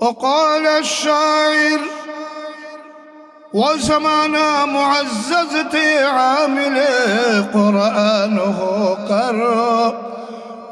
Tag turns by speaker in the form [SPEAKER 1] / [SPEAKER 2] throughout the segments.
[SPEAKER 1] وقال الشاعر وزمانا معززتي عامل قرآنه قر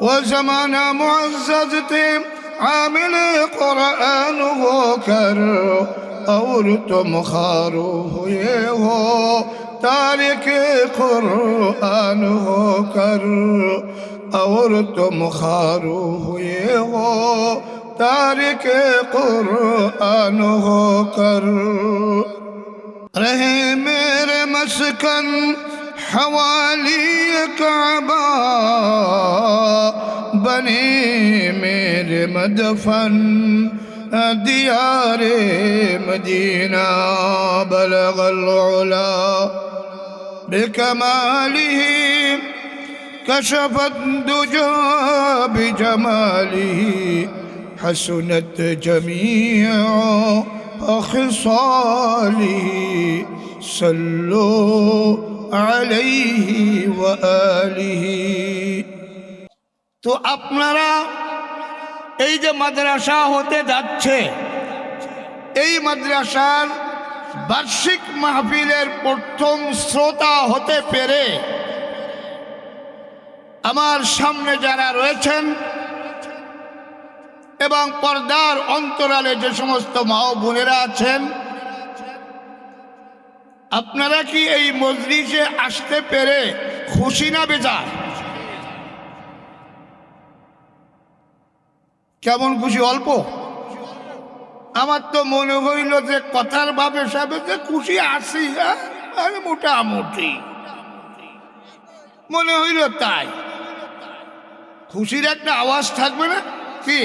[SPEAKER 1] وزمانا معززتي عامل قرآنه كر. أورتم خاروه يهو تارك قرآنه كر. أورتم خاروه يهو تارك قرآنه كر. رہے میرے مسکن حوالی کعبہ بنے مدفن دیار مدینہ بلغ العلا. بكماله كشف الدجى بجماله. حسنت جميع خصاله صلوا عليه وآله তো আপনারা এই যে মাদ্রাসা হতে যাচ্ছে এই মাদ্রাসার বার্ষিক মাহফিলের প্রথম শ্রোতা হতে পেরে আমার সামনে যারা রয়েছেন এবং পর্দার অন্তরালে যে সমস্ত মা বোনেরা আছেন, আপনারা কি এই মজলিসে আসতে পেরে খুশি না বেজার? কেমন খুশি? অল্প? আমার তো মনে হইল যে কথার ভাবে সাবে যে খুশি আসি হ্যাঁ? মোটামুটি। মনে হইল তাই। খুশির একটা আওয়াজ থাকবে না? কি?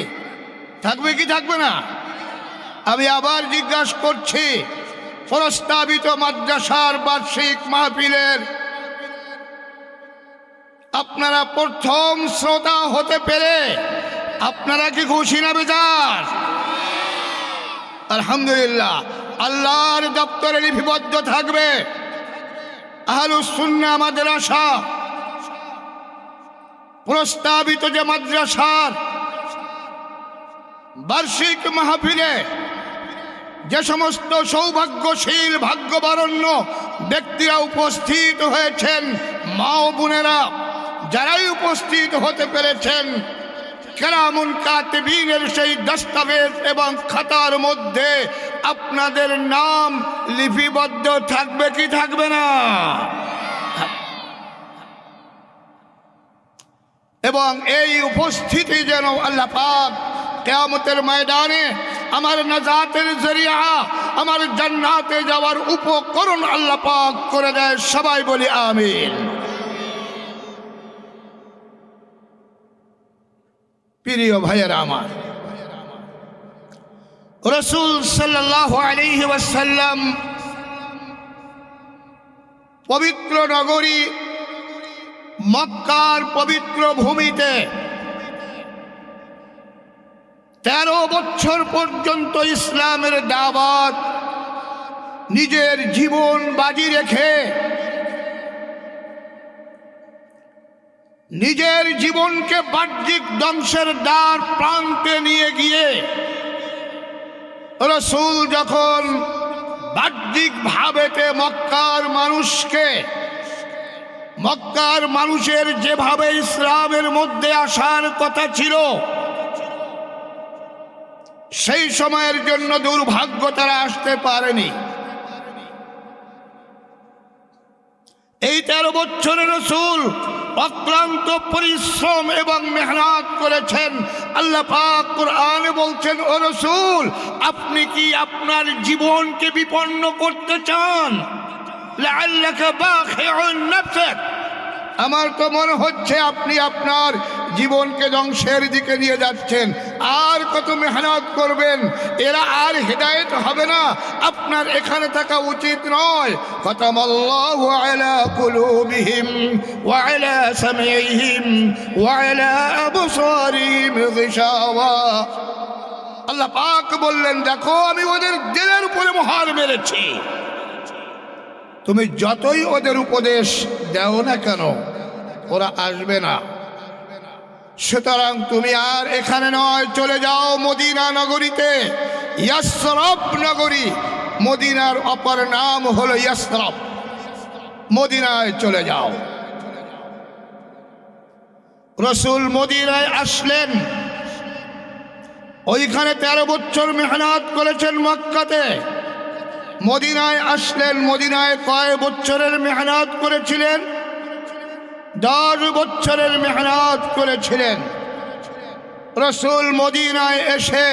[SPEAKER 1] থাকবে কি থাকবে না? আমি আবার জিজ্ঞাসা করছি, প্রস্তাবিত মাদ্রাসার বার্ষিক মাহফিলের আপনারা প্রথম শ্রোতা হতে পেরে আপনারা কি খুশি না বেজার? আলহামদুলিল্লাহ, আল্লাহর দপ্তরে লিপিবদ্ধ থাকবে আহলুসুন্না মাদ্রাসা। প্রস্তাবিত যে মাদ্রাসার বার্ষিক মাহফিলে যে সমস্ত সৌভাগ্যশীল, ভাগ্যবারণ্য ব্যক্তিরা উপস্থিত হয়েছেন, মা ও বোনেরা, যারাই উপস্থিত হতে পেরেছেন, কেরামুন কাতিবিনের সেই দস্তাবেজ এবং খাতার মধ্যে আপনাদের নাম লিপিবদ্ধ থাকবে কি থাকবে না? এবং এই উপস্থিতি যেন আল্লাহ পাক কেয়ামতের ময়দানে আমার নাজাতের জরিয়া, আমার জান্নাতে যাওয়ার উপকরণ আল্লাহ পাক করে দেয়। সবাই বলি আমিন। প্রিয় ভাইয়েরা আমার, রসুল সাল্লাহ আলাইহি ওয়াসাল্লাম পবিত্র নগরী মক্কার পবিত্র ভূমিতে তেরো বছর পর্যন্ত ইসলামের দাবাত নিজের জীবন বাজি রেখে নিজের জীবনকে বাহ্যিক ধ্বংসের দ্বার প্রান্তে নিয়ে গিয়ে রসুল যখন বাহ্যিক ভাবেতে মক্কার মানুষকে, মক্কার মানুষের যেভাবে ইসলামের মধ্যে আসার কথা ছিল সেই সময়ের জন্য দুর্ভাগ্য তারা আসতে পারেনি। এই তেরো বছরের রসুল অক্লান্ত পরিশ্রম এবং মেহনত করেছেন। আল্লাহ পাক বলছেন, ও রসুল, আপনি কি আপনার জীবনকে বিপন্ন করতে চান? লাআল্লাকা বাখিউন আমার তো মনে হচ্ছে আপনি আপনার জীবনকে ধ্বংসের দিকে নিয়ে যাচ্ছেন। আর কত মেহনত করবেন? এরা আর হেদায়েত হবে না। আপনার এখানে থাকা উচিত নয়। আল্লাহু পাক বললেন, দেখো, আমি ওদের দিলের উপরে মোহর মেরেছি। তুমি যতই ওদের উপদেশ দেও না কেন, ওরা আসবে না। সুতরাং তুমি আর এখানে নয়, চলে যাও মদিনা নগরীতে। ইয়াসরফ নগরী, মদিনার অপর নাম হলো ইয়াসরফ। মদিনায় চলে যাও। রসুল মদিনায় আসলেন। ওইখানে তেরো বছর মেহনত করেছেন মক্কাতে। মদিনায় আসলেন, মদিনায় কয় বছরের মেহনত করেছিলেন, দশ বছরের মেহনত করেছিলেন। রসুল মদিনায় এসে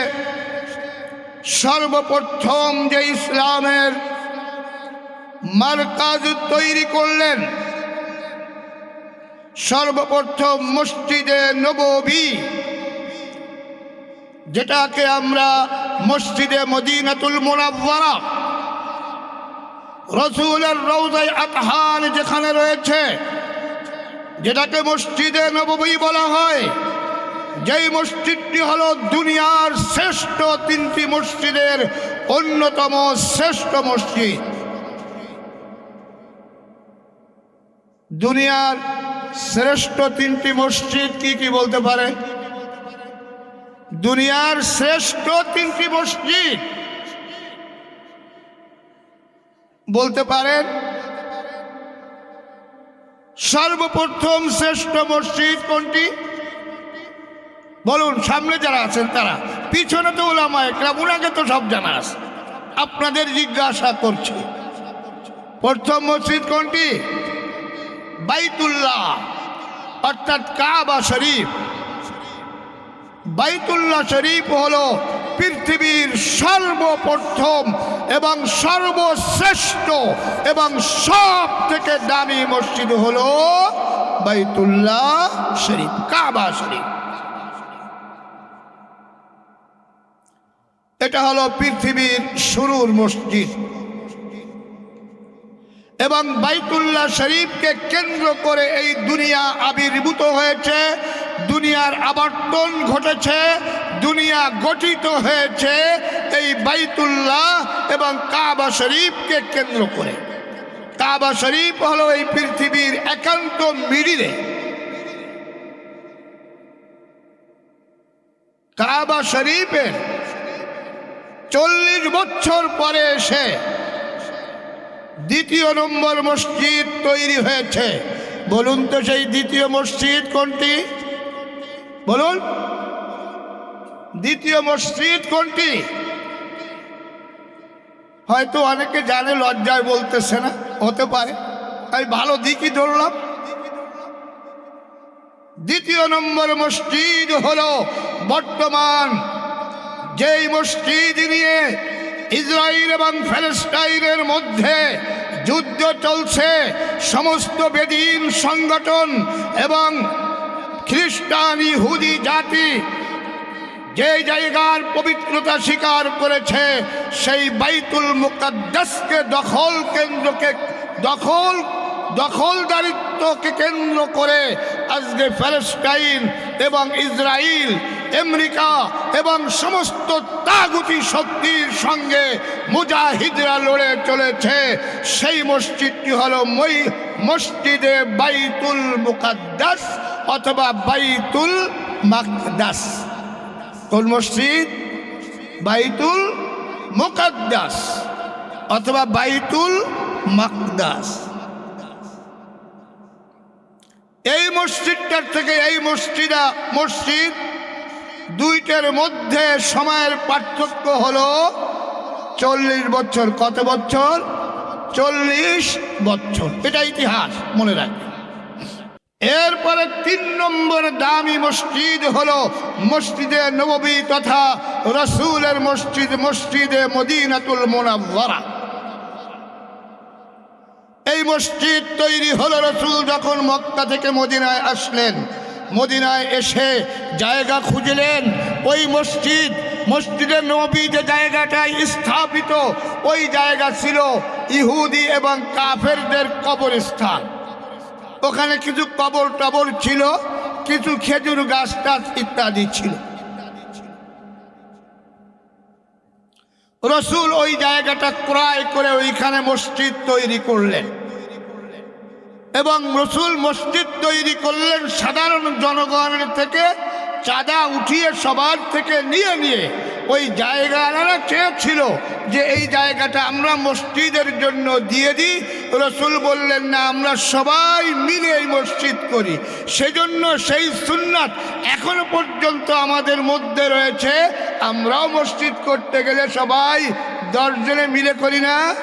[SPEAKER 1] সর্বপ্রথম যে ইসলামের মার্কাজ তৈরি করলেন, সর্বপ্রথম মসজিদে নববী, যেটাকে আমরা মসজিদে মদিনাতুল মোনাব্বারা রসুলের রৌদাই আতহার যেখানে রয়েছে, যেটাকে মসজিদে নববী বলা হয়, যেই মসজিদটি হলো দুনিয়ার শ্রেষ্ঠ তিনটি মসজিদের অন্যতম শ্রেষ্ঠ মসজিদ। দুনিয়ার শ্রেষ্ঠ তিনটি মসজিদ কি কি বলতে পারে? দুনিয়ার শ্রেষ্ঠ তিনটি মসজিদ বলতে পারেন, সর্বপ্রথম শ্রেষ্ঠ মসজিদ কোনটি? বলুন, সামনে যারা আছেন তারা, পিছনে তো ওলামা উনাকে তো সব জানা আছে। আপনাদের জিজ্ঞাসা করছি। প্রথম মসজিদ কোনটি? বাইতুল্লাহ, অর্থাৎ কাবা শরীফ। বাইতুল্লাহ শরীফ হলো পৃথিবীর সর্বপ্রথম এবং সর্বশ্রেষ্ঠ এবং সব থেকে দামি মসজিদ হল বাইতুল্লাহ শরীফ, কাবা শরীফ। এটা হলো পৃথিবীর শুরুর মসজিদ। এবং বাইতুল্লাহ শরীফকে কেন্দ্র করে এই দুনিয়া আবির্ভূত হয়েছে। দুনিয়ার আবর্তন ঘটেছে, দুনিয়া গঠিত হয়েছে এই বাইতুল্লাহ এবং কাবা শরীফকে কেন্দ্র করে। কাবা শরীফ হলো এই পৃথিবীর একান্ত মিডিলে। কাবা শরীফের চল্লিশ বছর পরে এসে দ্বিতীয় নম্বর মসজিদ তৈরি হয়েছে। বলুন তো সেই দ্বিতীয় মসজিদ কোনটি? বলুন। দ্বিতীয় মসজিদ কোনটি? হয়তো অনেকে জানে, লজ্জায় বলতেছে না, হতে পারে। আমি ভালো দিকই ধরলাম। দ্বিতীয় নম্বর মসজিদ হলো বর্তমান যেই মসজিদ নিয়ে ইসরায়েল এবং ফ্যালেস্টাইনের মধ্যে যুদ্ধ চলছে, সমস্ত বেদিন সংগঠন এবং খ্রিস্টান ইহুদি জাতি যে জায়গার পবিত্রতা স্বীকার করেছে, সেই বাইতুল মুকাদ্দাসকে দখল কেন্দ্রকে, দখল, দখলদারিত্বকে কেন্দ্র করে আজকে প্যালেস্টাইন এবং ইসরায়েল আমেরিকা এবং সমস্ত তাগুতি শক্তির সঙ্গে মুজাহিদরা লড়ে চলেছে। সেই মসজিদটি হল মই, মসজিদে বাইতুল মুকাদ্দাস অথবা বাইতুল মাকদাস। কোন মসজিদ? বাইতুল মুকাদ্দাস অথবা বাইতুল মাকদাস। এই মসজিদটার থেকে এই মসজিদা, মসজিদ দুইটার মধ্যে সময়ের পার্থক্য হলো চল্লিশ বছর। কত বছর? চল্লিশ বছর। এটা ইতিহাস, মনে রাখবে। এরপরে তিন নম্বর দামি মসজিদ হলো মসজিদে নববী তথা রসুলের মসজিদ, মসজিদে মদিনাতুল মোনাব্বারা এই মসজিদ তৈরি হলো রসুল যখন মক্কা থেকে মদিনায় আসলেন। মদিনায় এসে জায়গা খুঁজলেন। ওই মসজিদ মসজিদের নবী যে জায়গাটায় স্থাপিত, ওই জায়গা ছিল ইহুদি এবং কাফেরদের কবরস্থান। ওখানে কিছু কবর টবর ছিল, কিছু খেজুর গাছ টাছ ইত্যাদি ছিল। রসুল ওই জায়গাটা ক্রয় করে ওইখানে মসজিদ তৈরি করলেন। এবং রসুল মসজিদ তৈরি করলেন সাধারণ জনগণের থেকে, চাঁদা উঠিয়ে সবার থেকে নিয়ে নিয়ে। ওই জায়গাটা চেয়েছিল যে এই জায়গাটা আমরা মসজিদের জন্য দিয়ে দিই। রসুল বললেন, না, আমরা সবাই মিলে এই মসজিদ করি। সেজন্য সেই সুন্নাত এখনও পর্যন্ত আমাদের মধ্যে রয়েছে। আমরাও মসজিদ করতে গেলে সবাই দশজনে মিলে করি না।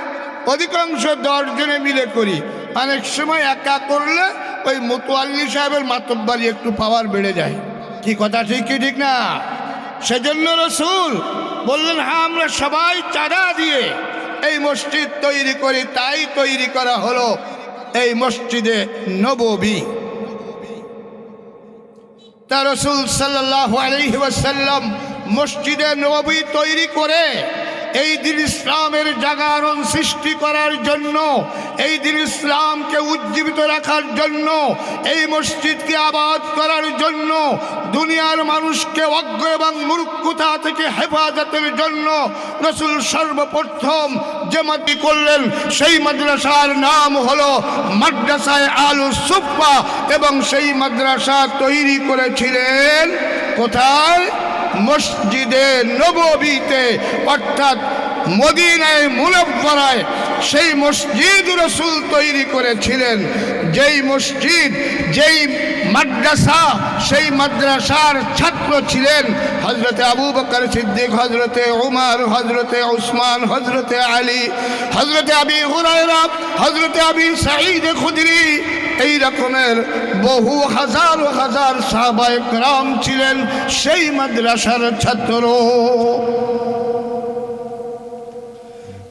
[SPEAKER 1] অধিকাংশ দশজনে মিলে করি। অনেক সময় একা করলে ওই মতোয়াল্লি সাহেবের মাতব্বারি একটু পাওয়ার বেড়ে যায়। কি কথা ঠিক, কি ঠিক না? সেজন্য রসুল বললেন হ্যাঁ আমরা সবাই চাঁদা দিয়ে এই মসজিদ তৈরি করি, তাই তৈরি করা হলো এই মসজিদে নববী তা রসুল সাল্লাহ আলহিবাসাল্লাম মসজিদে নবী তৈরি করে এই দিন ইসলামের জাগরণ সৃষ্টি করার জন্য, এই দিন ইসলামকে উজ্জীবিত রাখার জন্য, এই মসজিদকে আবাদ করার জন্য, দুনিয়ার মানুষকে অজ্ঞ এবং মূর্খতা থেকে হেফাজতের জন্য রসুল সর্বপ্রথম যে মাটি করলেন, সেই মাদ্রাসার নাম হলো মাদ্রাসায় আলু সুপ্পা এবং সেই মাদ্রাসা তৈরি করেছিলেন কোথায়? মসজিদে নববীতে, অর্থাৎ মদিনায় মুনব্বরায়, সেই মসজিদ রসুল তৈরি করেছিলেন। যেই মসজিদ, যেই মাদ্রাসা, সেই মাদ্রাসার ছাত্র ছিলেন হজরতে আবু বকর সিদ্দিক হজরতে উমার হজরতে উসমান হজরতে আলী হজরতে আবি হজরতে আবি সাঈদ খুদরি এই রকমের বহু হাজার হাজার সাহাবায়ক রাম ছিলেন সেই মাদ্রাসার ছাত্র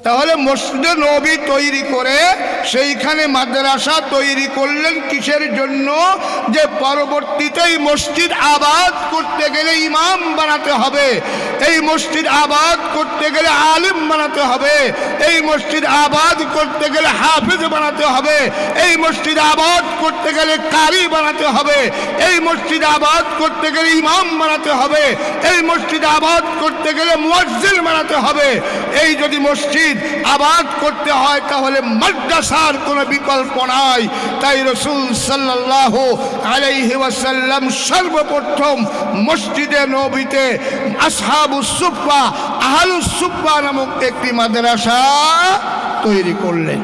[SPEAKER 1] তাহলে মসজিদে নবী তৈরি করে সেইখানে মাদ্রাসা তৈরি করলেন কিসের জন্য? যে পরবর্তীতে এই মসজিদ আবাদ করতে গেলে ইমাম বানাতে হবে, এই মসজিদ আবাদ করতে গেলে আলিম বানাতে হবে, এই মসজিদ আবাদ করতে গেলে হাফিজ বানাতে হবে, এই মসজিদ আবাদ করতে গেলে কারি বানাতে হবে, এই মসজিদ আবাদ করতে গেলে ইমাম বানাতে হবে, এই মসজিদ আবাদ করতে গেলে মুয়াজ্জিল বানাতে হবে। এই যদি মসজিদ আবাদ করতে হয়, তাহলে মাদ্রাসার কোনো বিকল্প নাই। তাই রসুল সাল্লাহ আলাইহি ওয়াসাল্লাম সর্বপ্রথম মসজিদে নবীতে আসহাবুসুফা আহলুসুফা নামক একটি মাদ্রাসা তৈরি করলেন।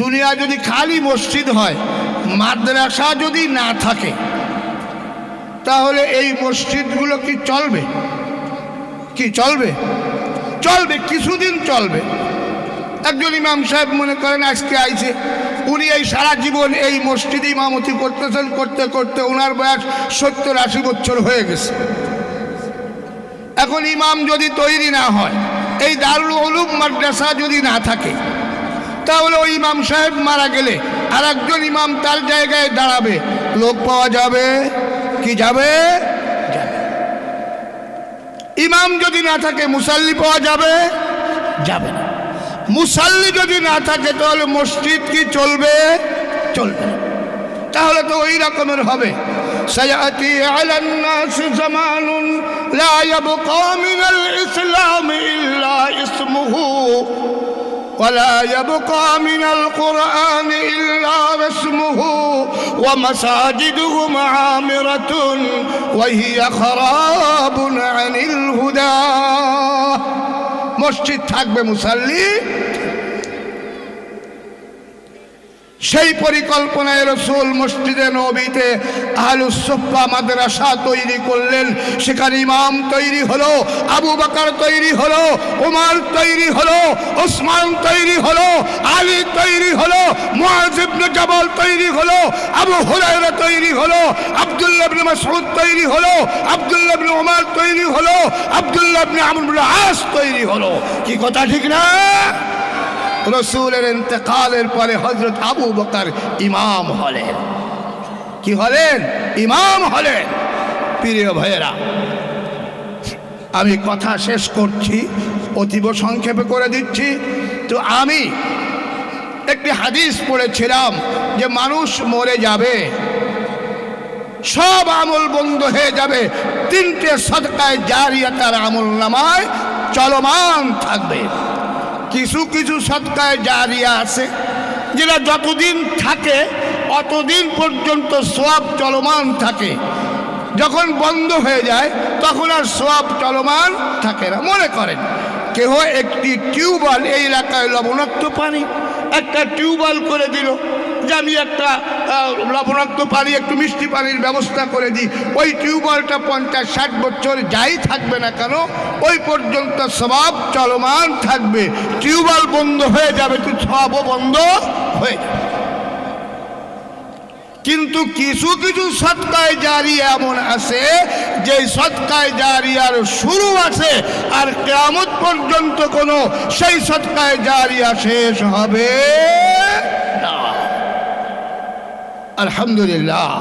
[SPEAKER 1] দুনিয়া যদি খালি মসজিদ হয়, মাদ্রাসা যদি না থাকে, তাহলে এই মসজিদগুলো কি চলবে? কি চলবে? চলবে, কিছুদিন চলবে। একজন ইমাম সাহেব মনে করেন, আজকে আইছে। উনি এই সারা জীবন এই মসজিদে ইমামতি করতেছেন, করতে করতে ওনার বয়স সত্তর আশি বছর হয়ে গেছে। এখন ইমাম যদি তৈরি না হয়, এই দারুল উলুম মাদ্রাসা যদি না থাকে, তাহলে ওই ইমাম সাহেব মারা গেলে আর একজন ইমাম তার জায়গায় দাঁড়াবে। লোক পাওয়া যাবে? কি যাবে? ইমাম যদি না থাকে মুসাল্লি পাওয়া যাবে যাবে না মুসাল্লি যদি না থাকে তাহলে মসজিদ কি চলবে চলবে না তাহলে তো ওই রকমের হবে سيأتي على الناس زمان لا يبقى من الإسلام إلا اسمه ولا يبقى من القرآن إلا رسمه ومساجدهم عامرة وهي خراب عن الهدى মসজিদ থাকবে মুসাল্লি সেই পরিকল্পনায় রসুল মসজিদে নবীতে আহলুসফা মাদ্রাসা তৈরি করলেন। সেখানে ইমাম তৈরি হলো, আবু বাকার তৈরি হলো, উমার তৈরি হলো ওসমান তৈরি হলো, আলী তৈরি হলো মুআজিবনে জাবাল তৈরি হলো, আবু হুরায়রা তৈরি হলো, আব্দুল্লাহ ইবনে মাসউদ তৈরি হলো, আব্দুল্লাহ ইবনে উমার তৈরি হলো, আব্দুল্লাহ ইবনে আমর ইবনে আস তৈরি হলো। কি কথা ঠিক না? রসুলের ইন্তেকালের পরে হজরত আবু বকার ইমাম হলেন। কি হলেন? ইমাম হলেন। প্রিয় ভাইয়েরা, আমি কথা শেষ করছি, অতীব সংক্ষেপে করে দিচ্ছি। তো আমি একটি হাদিস পড়েছিলাম যে মানুষ মরে যাবে, সব আমল বন্ধ হয়ে যাবে, তিনটে সদকায় জারিয়া তার আমল নামায় চলমান থাকবে। কিছু কিছু সৎকায় জারিয়া আছে, যেটা যতদিন থাকে, অতদিন পর্যন্ত সোয়াব চলমান থাকে। যখন বন্ধ হয়ে যায়, তখন আর সব চলমান থাকে না। মনে করেন, কেহ একটি টিউবওয়েল এই এলাকায় লবণাক্ত পানি, একটা টিউবওয়েল করে দিল যে আমি একটা লবণাক্ত পানি, একটু মিষ্টি পানির ব্যবস্থা করে দিই, ওই টিউবওয়েলটা পঞ্চাশ ষাট বছর যাই থাকবে না কেন, ওই পর্যন্ত স্বভাব চলমান থাকবে। টিউবওয়েল বন্ধ হয়ে যাবে তো সবও বন্ধ হয়ে কিন্তু কিছু কিছু সৎকায় জারি এমন আছে যে সৎকায় জারিয়ার শুরু আছে, আর কেমন পর্যন্ত কোনো সেই সৎকায় জারিয়া শেষ হবে আলহামদুলিল্লাহ।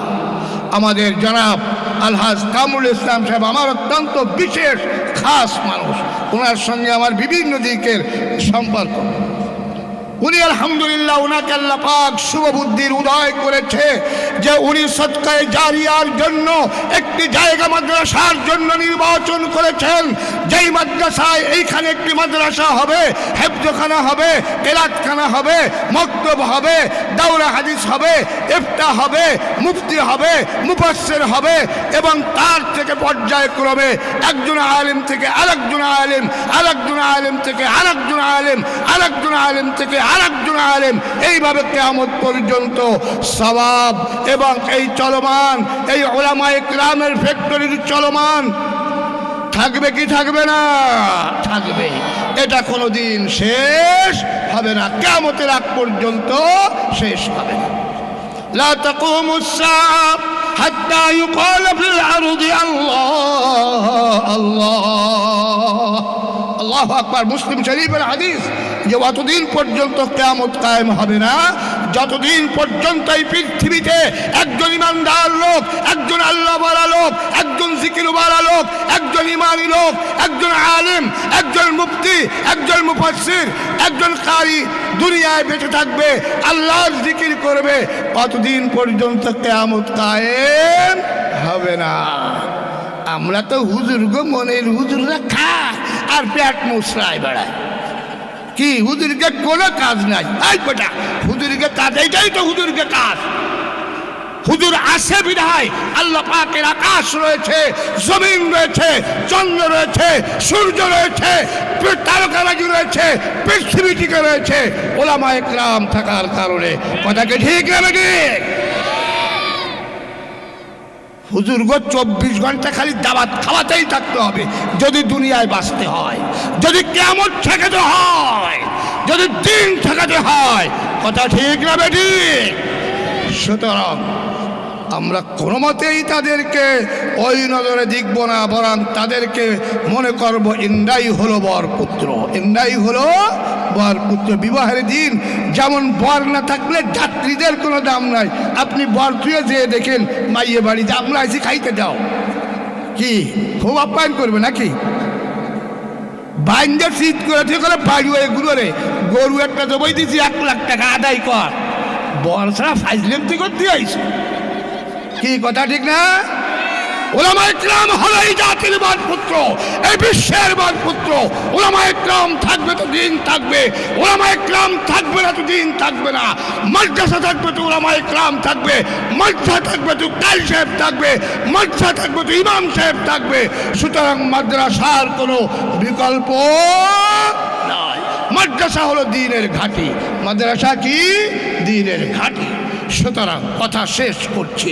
[SPEAKER 1] আমাদের জনাব আলহাজ কামরুল ইসলাম সাহেব আমার অত্যন্ত বিশেষ, খাস মানুষ। ওনার সঙ্গে আমার বিভিন্ন দিকের সম্পর্ক। উনি আলহামদুলিল্লাহ ওনাকে আল্লাহ পাক শুভ বুদ্ধির উদয় করেছে যে উনি সৎকায় জারিয়ার জন্য একটি জায়গা মাদ্রাসার জন্য নির্বাচন করেছেন। যেই মাদ্রাসায় এইখানে একটি মাদ্রাসা হবে, হেফজখানা হবে কেরাতখানা হবে, মক্তব হবে দাউরা হাদিস হবে, ইফতা হবে, মুফতি হবে, মুফাসসির হবে এবং তার থেকে পর্যায়ক্রমে একজন আলেম থেকে আরেকজন আলেম আরেকজন আলেম থেকে আরেকজন আলেম আরেকজন আলেম থেকে আরেকজন আলেম এইভাবে কেয়ামত পর্যন্ত সবাব এবং এই চলমান এই ওলামায়ে গ্রামের ফ্যাক্টরির চলমান থাকবে কি থাকবে না থাকবে এটা কোনোদিন শেষ হবে না কেমতের আগ পর্যন্ত শেষ হবে না لا تقوم الساعة حتى يقال في الأرض الله الله আল্লাহ আকবার মুসলিম শরীফের হাদিস যে অতদিন পর্যন্ত কেয়ামত কায়েম হবে না, যতদিন পর্যন্ত এই পৃথিবীতে একজন ইমানদার লোক, একজন আল্লাহ বালা লোক, একজন জিকিরওয়ালা লোক, একজন ইমানি লোক, একজন আলেম, একজন মুফতি, একজন মুফাসসির, একজন কারি দুনিয়ায় বেঁচে থাকবে, আল্লাহর জিকির করবে কতদিন পর্যন্ত কেয়ামত কায়েম হবে না। আমরা তো হুজুর গো, মনের হুজুররা খা আর পেট মুসরায় বেড়ায়। কি? হুজুরকে কোনো কাজ নাই। আই বেটা, হুজুরকে কাজ, এইটাই তো হুজুরকে কাজ। হুজুর আসে বিধায় আল্লাহ পাকের আকাশ রয়েছে, জমিন রয়েছে, চন্দ্র রয়েছে, সূর্য রয়েছে তারকারাজি রয়েছে, পৃথিবী টিকে রয়েছে। ওলামা একরাম থাকার কারণে। কথাকে ঠিক না ঠিক হুজুর গো, চব্বিশ ঘণ্টা খালি দাবাত খাওয়াতেই থাকতে হবে। যদি দুনিয়ায় বাঁচতে হয়, যদি কেমন ঠেকাতে হয়, যদি দিন ঠেকাতে হয়, কথা ঠিক না বেটি? সুতরাং আমরা কোনো মতেই তাদেরকে ওই নজরে দেখব না, বরং তাদেরকে মনে করব ইন্দাই হলো বর পুত্র ইন্দাই হলো বর পুত্র। বিবাহের দিন যেমন বর না থাকলে যাত্রীদের কোনো দাম নাই। আপনি বর থুয়ে যেয়ে দেখেন, মাইয়ে বাড়ি যে, আমরা এসে খাইতে যাও। কি, খুব আপ্যায়ন করবে নাকি? বাইন্দে শীত করে ঠিক করে বাড়ি হয়ে ঘুরে গরু একটা জবাই দিয়েছি এক লাখ টাকা আদায় কর। বর ছাড়া ফাইজলেম তুই করতে আইস? কি কথা ঠিক না? ওলামা ইকরাম হলো এই জাতির পুত্র এই বিশ্বের পুত্র ওলামা ইকরাম থাকবে তো দিন থাকবে, ওলামা ইকরাম থাকবে না তো দিন থাকবে না। মাদ্রাসা থাকবে তো ওলামা ইকরাম থাকবে, মাদ্রাসা থাকবে তো কাল সাহেব থাকবে, মাদ্রাসা থাকবে তো ইমাম সাহেব থাকবে। সুতরাং মাদ্রাসার কোনো বিকল্প নাই। মাদ্রাসা হলো দিনের ঘাঁটি। মাদ্রাসা কি? দিনের ঘাঁটি। সুতরাং কথা শেষ করছি।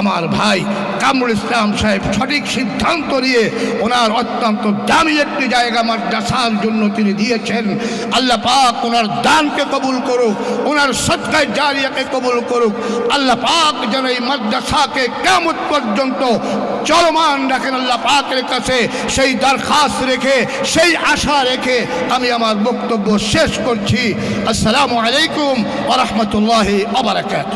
[SPEAKER 1] আমার ভাই কামরুল ইসলাম সাহেব সঠিক সিদ্ধান্ত নিয়ে ওনার অত্যন্ত দামি একটি জায়গা মাদ্রাসার জন্য তিনি দিয়েছেন। আল্লাহ পাক ওনার দানকে কবুল করুক, ওনার সৎকার জারিয়াকে কবুল করুক। আল্লাহ পাক যেন এই মাদ্রাসাকে কেমন পর্যন্ত চলমান রাখেন আল্লাহ পাকের কাছে, সেই দরখাস্ত রেখে, সেই আশা রেখে আমি আমার বক্তব্য শেষ করছি। আসসালামু আলাইকুম ওরহমতুল্লাহি আবরাকাত